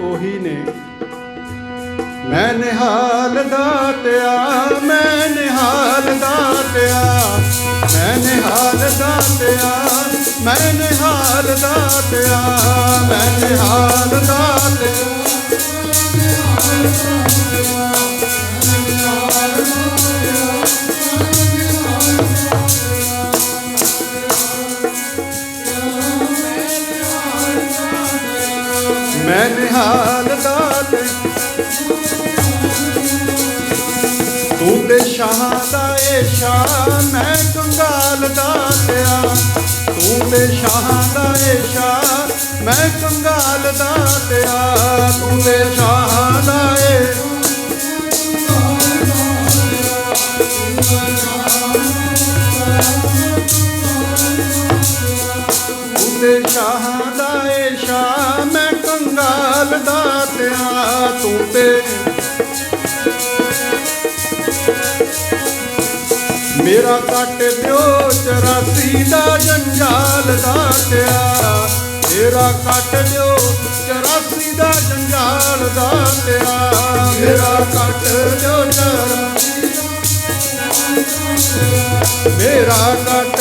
ਉਹੀ ਨੇ। ਮੈਂ ਨਿਹਾਲ ਦਾਤਿਆ ਮੈਂ ਨਿਹਾਲ ਦਾਤਿਆ ਮੈਂ ਨਿਹਾਲ ਦਾਤਿਆ ਮੈਂ ਨਿਹਾਲ ਦਾਤਿਆ ਮੈਂ ਨਿਹਾਲ ਦਾਤਿਆ ਮੈਂ ਨਿਹਾਲ ਦਾਤ ਤੂੰ ਤੇ ਸ਼ਾਹ ਦਾ ਏ ਸ਼ਾਹ ਮੈਂ ਕੰਗਾਲ ਦਾ ਦਾਤਿਆ ਤੂੰ ਤੇ ਸ਼ਾਹ ਦਾ ਏ ਸ਼ਾਹ ਮੈਂ ਕੰਗਾਲ ਦਾਤਿਆ ਤੂੰ ਤੇ ਸ਼ਾਹ ਦਾ ਏ ਤੂੰ ਤੇ ਸ਼ਾਹ ਦਾ ਏ ਕੰਗਾਲ ਦਾਤਿਆ ਤੂੰ ਤੇ ਮੇਰਾ ਕੱਟ ਦਿਓ 84 ਦਾ ਜੰਜਾਲ ਦਾਤਿਆ ਮੇਰਾ ਕੱਟ ਦਿਓ 84 ਦਾ ਜੰਜਾਲ ਦਾਤਿਆ ਮੇਰਾ ਕੱਟ ਦਿਓ 84 ਮੇਰਾ ਕੱਟ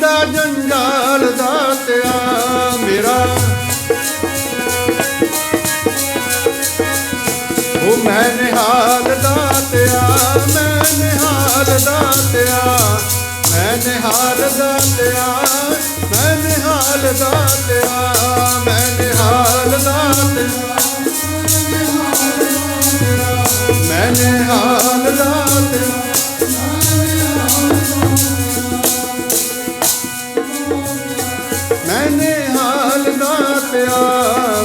ਦਾ ਜੰਜਾਲ ਦਾਤਿਆ ਮੇਰਾ। ਉਹ ਮੈਂ ਨਿਹਾਲ ਦਾਤਿਆ ਮੈਂ ਨਿਹਾਲ ਦਾਤਿਆ ਮੈਂ ਨਿਹਾਲ ਦਾਤਿਆ ਮੈਂ ਨਿਹਾਲ ਦਾਤਿਆ ਮੈਂ ਨਿਹਾਲ ਦਾਤਿਆ ਮੈਂ ਨਿਹਾਲ ਦਾਤਿਆ ਮੈਂ ਨਿਹਾਲ ਦਾਤਿਆ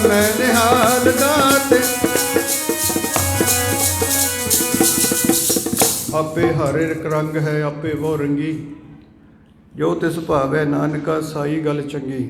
ਮੈਂ ਨਿਹਾਲ ਦਾਤਿਆ ਆਪੇ ਹਰ ਰੰਗ ਹੈ ਆਪੇ ਬਹੁ ਰੰਗੀ ਜੋ ਤਿਸ ਭਾਵੈ ਨਾਨਕਾ ਸਾਈ ਗੱਲ ਚੰਗੀ